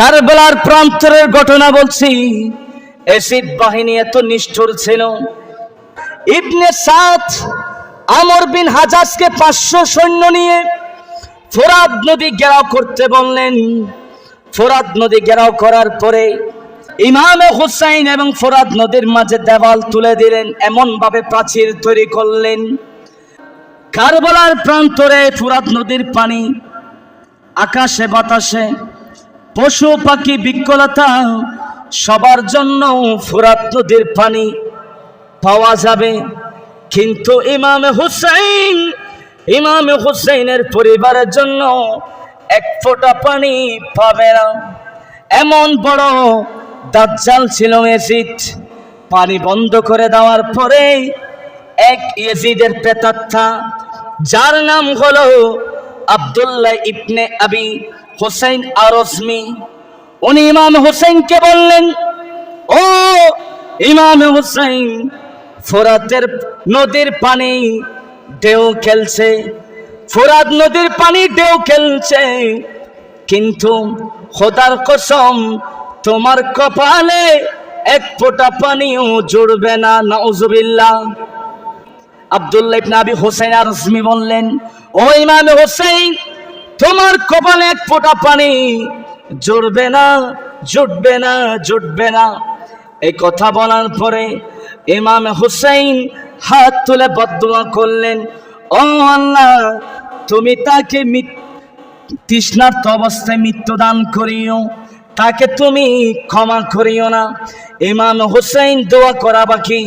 কারবালার প্রান্তরের ঘটনা বলছি। এসিড বাহিনী এত নিষ্ঠুর ছিল। ইবনে সাত আমর বিন হাজাজকে পাঁচশো সৈন্য নিয়ে ফোরাদ নদী ঘেরাও করতে বললেন। ফোরাদ নদী ঘেরাও করার পরে ইমামে হুসাইন এবং ফোরাদ নদীর মাঝে দেওয়াল তুলে দিলেন এমন ভাবে প্রাচীর তৈরি করলেন। কারবালার প্রান্তরে ফুরাত নদীর পানি আকাশে বাতাসে পশু পাখি বিকলতা, সবার জন্য ফুরাত নদীর পানি পাওয়া যাবে। কিন্তু ইমামে হুসাইন, ইমামে হুসাইনের পরিবারের জন্য এক ফোঁটা পানি পাবে না। এমন বড় দাজ্জাল ছিল এসিড পানি বন্ধ করে দেওয়ার পরে এক ইয়েজিদের প্রেতাত্মা, যার নাম হলো আব্দুল্লাহ ইবনে আবি হোসেন আরসমি উনি ইমাম হোসেনকে বললেন, ও ইমাম হোসেন, ফোরাতের নদীর পানি ঢেউ খেলছে, ফোরাত নদীর পানি ঢেউ খেলছে, কিন্তু খোদার কসম, তোমার কপালে এক ফোঁটা পানিও জুড়বে না, নাউজুবিল্লাহ। আব্দুল্লাহ ইবনে আবি হোসেন আর বললেন, ও ইমাম হোসেন তোমার কপালে এক ফোঁটা পানি। জুড়বে না, জুটবে না জুটবে না। এই কথা বলার পরে ইমাম হুসাইন হাত তুলে বদুয়া করলেন, ও আল্লাহ, তুমি তাকে মিথ্যা তৃষ্ণার্ত অবস্থায় মৃত্যুদান করিও। তাকে তুমি ক্ষমা করিও না। ইমাম হুসাইন দোয়া করা বাকি।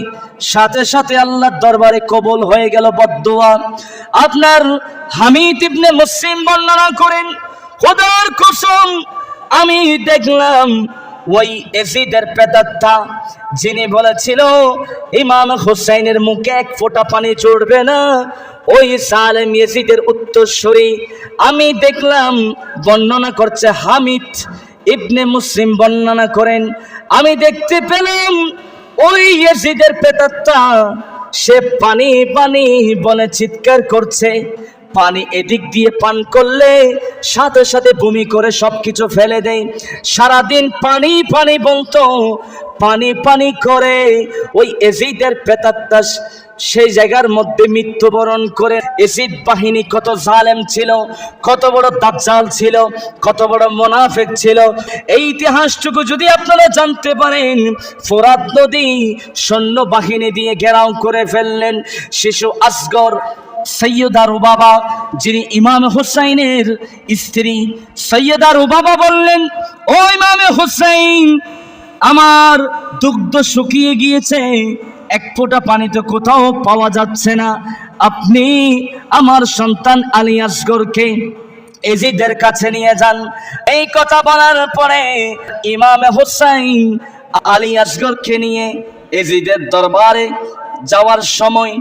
সাথে সাথে আল্লাহর দরবারে কবুল হয়ে গেল বদুয়া আপনার হামিদ ইবনে মুসলিম বর্ণনা করেন খোদার কসম, আমি দেখলাম ওই এসিদের প্রেতাত্মা যিনি বলেছিল, ইমাম হুসাইনের মুখে এক ফোঁটা পানি চড়বে না, ওই সালেম ইয়েজিদের উত্তরসূরি। আমি দেখলাম বর্ণনা করছে হামিদ ইবনে মুসলিম বর্ণনা করেন, আমি দেখতে পেলাম ওই ইয়াজিদের পেতারটা সে পানি পানি বলে চিৎকার করছে। পানি এদিক দিয়ে পান করলে, সাথে সাথে বমি করে সবকিছু ফেলে দেয়। সারাদিন পানি পানি বলতো পানি পানি করে ওই এজিদের প্রেতাত্মা সেই জায়গার মধ্যে মৃত্যুবরণ করে। এসিড বাহিনী কত জালেম ছিল, কত বড় দাজ্জাল ছিল, কত বড় মোনাফেক ছিল। এই ইতিহাসটুকু যদি আপনারা জানতে পারেন ফোরাত নদী সৈন্য বাহিনী দিয়ে ঘেরাও করে ফেললেন শিশু আসগর সৈয়দা রুবাবা, যিনি ইমাম হুসাইনের স্ত্রী। সৈয়দা রুবাবা বললেন, ও ইমামে হুসাইন আমার দুগ্ধ শুকিয়ে গিয়েছে, এক ফোঁটা পানি তো কোথাও পাওয়া যাচ্ছে না। আপনি আমার সন্তান আলী আসগরকে এজিদের কাছে নিয়ে যান। এই কথা বলার পরে ইমামে হুসাইন আলী আসগরকে নিয়ে এজিদের দরবারে যাওয়ার সময়,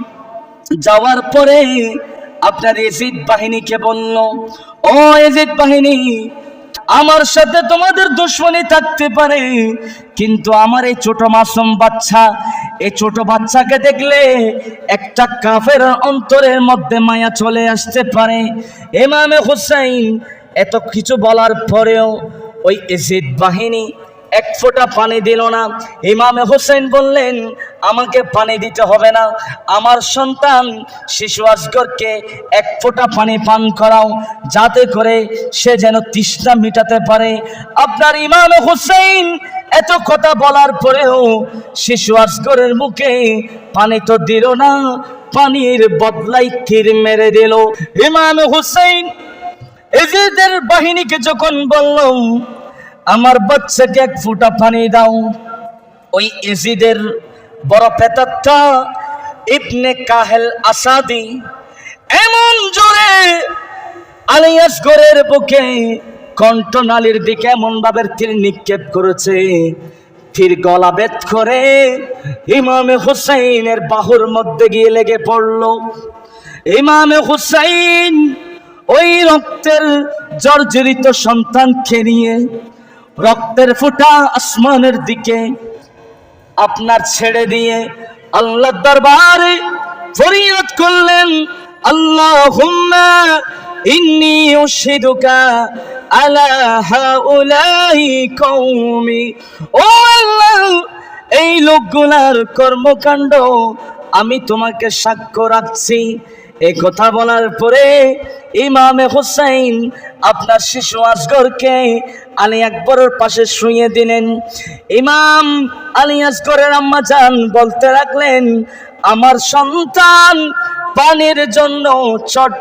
যাওয়ার পরে আপনার এজিদ বাহিনীকে বলল, ও এজিদ বাহিনী আমার সাথে তোমাদের দুশ্মনী থাকতে পারে, কিন্তু আমার এই ছোট মাসুম বাচ্চা, এই ছোট বাচ্চাকে দেখলে একটা কাফের অন্তরের মধ্যে মায়া চলে আসতে পারে। এমামে হুসাইন এত কিছু বলার পরেও ওই এজিদ বাহিনী এক ফোঁটা পানি দিল না। ইমামে হোসেন বললেন, আমাকে পানি দিতে হবে না। আমার সন্তান শিশু আসগরকে এক ফোঁটা পানি পান করাও, যাতে করে সে যেন তৃষ্ণা মিটাতে পারে। আপনার ইমামে হোসেন এত কথা বলার পরেও শিশু আসগরের মুখে পানি তো দিল না, পানির বদলাই তীর মেরে দিল। ইমামে হোসেন এজিদের বাহিনীকে যখন বললাম আমার বাচ্চাকে এক ফুটা পানি দাও। ওই এজিদের বড় পেতাত্তা ইবনে কাহেল আসাদি এমন জোরে আলিয়াস গড়ের বুকে কণ্ঠনালীর দিকে এমন ভাবে তীর নিক্ষেপ করেছে। তীর গলা বেদ করে ইমামে হুসাইনের বাহুর মধ্যে গিয়ে লেগে পড়ল। ইমামে হুসাইন ওই রক্তের জর্জরিত সন্তানকে নিয়ে রক্তের ফুটা আসমানের দিকে আপনার ছেড়ে দিয়ে আল্লাহ দরবারে ফরিয়াদ করলেন আল্লাহ ইন্নি উশহিদুকা আলা হাউলাই কওমি। ও আল্লাহ, এই লোকগুলার কর্মকাণ্ড আমি তোমাকে সাক্ষ্য রাখছি। এই কথা বলার পরে ইমামে হুসাইন আপনার শিশু আসগরকে আলী আকবরের পাশে শুয়ে দিলেন। ইমাম আলী আসগরের আম্মা যান বলতে রাখলেন আমার সন্তান পানির জন্য চট